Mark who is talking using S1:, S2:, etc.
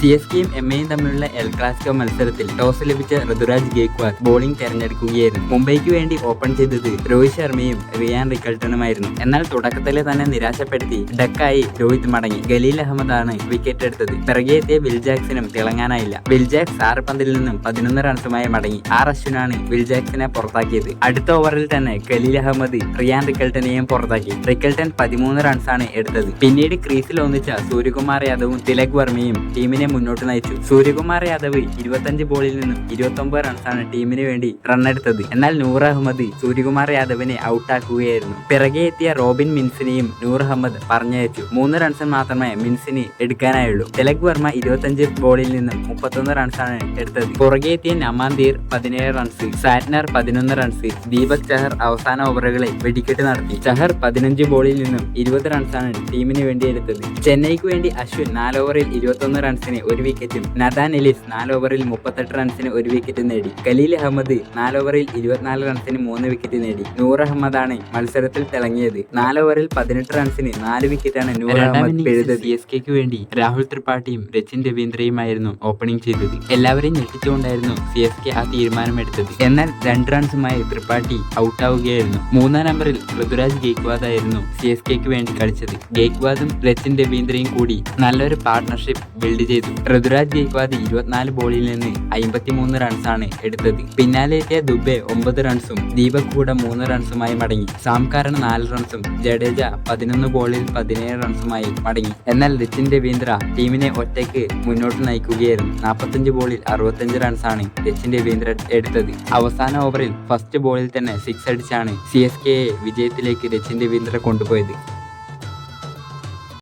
S1: C S കെയും M എയും തമ്മിലുള്ള എൽ ക്ലാസിക്കോ മത്സരത്തിൽ ടോസ് ലഭിച്ച ഋതുരാജ് ഗേക്വാദ് ബോളിംഗ് തെരഞ്ഞെടുക്കുകയായിരുന്നു. മുംബൈക്ക് വേണ്ടി ഓപ്പൺ ചെയ്തത് രോഹിത് ശർമ്മയും റിയാൻ റിക്കൾട്ടണുമായിരുന്നു എന്നാൽ തുടക്കത്തിലെ തന്നെ നിരാശപ്പെടുത്തി ഡക്കായി രോഹിത് മടങ്ങി. ഗലീൽ അഹമ്മദാണ് വിക്കറ്റ് എടുത്തത്. പിറകെത്തിയ വിൽജാക്സിനും വിൽ ജാക്സിനും തിളങ്ങാനായില്ല. വിൽ ജാക്സ് ആറ് പന്തിൽ നിന്നും പതിനൊന്ന് റൺസുമായി മടങ്ങി. ആർ അശ്വിനാണ് വിൽ ജാക്സിനെ പുറത്താക്കിയത്. അടുത്ത ഓവറിൽ തന്നെ ഖലീൽ അഹമ്മദ് റിയാൻ റിക്കൾട്ടനെയും പുറത്താക്കി. റിക്കൾട്ടൻ പതിമൂന്ന് റൺസാണ് എടുത്തത്. പിന്നീട് ക്രീസിൽ ഒന്നിച്ച സൂര്യകുമാർ യാദവും തിലക് വർമ്മയും ടീമിനെ മുന്നോട്ട് നയിച്ചു സൂര്യകുമാർ യാദവ് ഇരുപത്തഞ്ച് ബോളിൽ നിന്നും ഇരുപത്തി ഒമ്പത് റൺസാണ് ടീമിന് വേണ്ടി റണ്ണെടുത്തത് എന്നാൽ നൂർ അഹമ്മദ് സൂര്യകുമാർ യാദവിനെ ഔട്ടാക്കുകയായിരുന്നു പിറകെ എത്തിയ റോബിൻ മിൻസിനെയും നൂർ അഹമ്മദ് പറഞ്ഞയച്ചു. മൂന്ന് റൺസ് മാത്രമേ മിൻസിന് എടുക്കാനായുള്ളൂ. തിലക് വർമ്മ ഇരുപത്തഞ്ച് ബോളിൽ നിന്നും മുപ്പത്തൊന്ന് റൺസാണ് എടുത്തത്. പുറകെ എത്തിയ നമാന്തീർ പതിനേഴ് റൺസ് സാറ്റ്നർ പതിനൊന്ന് റൺസ് ദീപക് ചഹർ അവസാന ഓവറുകളിൽ വെടിക്കെട്ട് നടത്തി. ചഹർ പതിനഞ്ച് ബോളിൽ നിന്നും ഇരുപത് റൺസാണ് ടീമിന് വേണ്ടി എടുത്തത്. ചെന്നൈക്ക് വേണ്ടി അശ്വിൻ നാല് ഓവറിൽ ഇരുപത്തൊന്ന് റൺസിന് ഒരു വിക്കറ്റും നദാൻ എലിസ് നാല് ഓവറിൽ മുപ്പത്തെട്ട് റൺസിന് ഒരു വിക്കറ്റ് നേടി. ഖലീൽ അഹമ്മദ് നാല് ഓവറിൽ ഇരുപത്തിനാല് റൺസിന് മൂന്ന് വിക്കറ്റ് നേടി. നൂർ അഹമ്മദാണ് മത്സരത്തിൽ തിളങ്ങിയത്. നാല് ഓവറിൽ പതിനെട്ട് റൺസിന് നാല് വിക്കറ്റാണ് നൂർ അഹമ്മദ് സി എസ് കെക്ക് വേണ്ടി രാഹുൽ ത്രിപാഠിയും രച്ചിൻ രവീന്ദ്രയുമായിരുന്നു ഓപ്പണിംഗ് ചെയ്തത്. എല്ലാവരെയും ഞെട്ടിച്ചുകൊണ്ടായിരുന്നു സി എസ് കെ ആ തീരുമാനമെടുത്തത്. എന്നാൽ രണ്ട് റൺസുമായി ത്രിപാഠി ഔട്ടാവുകയായിരുന്നു മൂന്നാം നമ്പറിൽ ഋതുരാജ് ഗേക്വാദ് ആയിരുന്നു സി എസ് കെക്ക് വേണ്ടി കളിച്ചത്. ഗേക്വാദും രച്ചിൻ രവീന്ദ്രയും കൂടി നല്ലൊരു പാർട്ണർഷിപ്പ് ബിൽഡ് ചെയ്തു. ഋതുരാജ് ഗെയ്ക്വാദ് ഇരുപത്തിനാല് ബോളിൽ നിന്ന് അമ്പത്തിമൂന്ന് റൺസാണ് എടുത്തത്. പിന്നാലെ എത്തിയ ദുബെ ഒമ്പത് റൺസും ദീപക് കൂടെ മൂന്ന് റൺസുമായി മടങ്ങി. സാംകാരൻ നാല് റൺസും ജഡേജ പതിനൊന്ന് ബോളിൽ പതിനേഴ് റൺസുമായി മടങ്ങി. എന്നാൽ രച്ചിൻ രവീന്ദ്ര ടീമിനെ ഒറ്റയ്ക്ക് മുന്നോട്ട് നയിക്കുകയായിരുന്നു. നാൽപ്പത്തഞ്ച് ബോളിൽ അറുപത്തഞ്ച് റൺസാണ് രച്ചിൻ രവീന്ദ്ര എടുത്തത്. അവസാന ഓവറിൽ ഫസ്റ്റ് ബോളിൽ തന്നെ സിക്സ് അടിച്ചാണ് സി എസ് കെയെ വിജയത്തിലേക്ക് രച്ചിൻ രവീന്ദ്ര കൊണ്ടുപോയത്.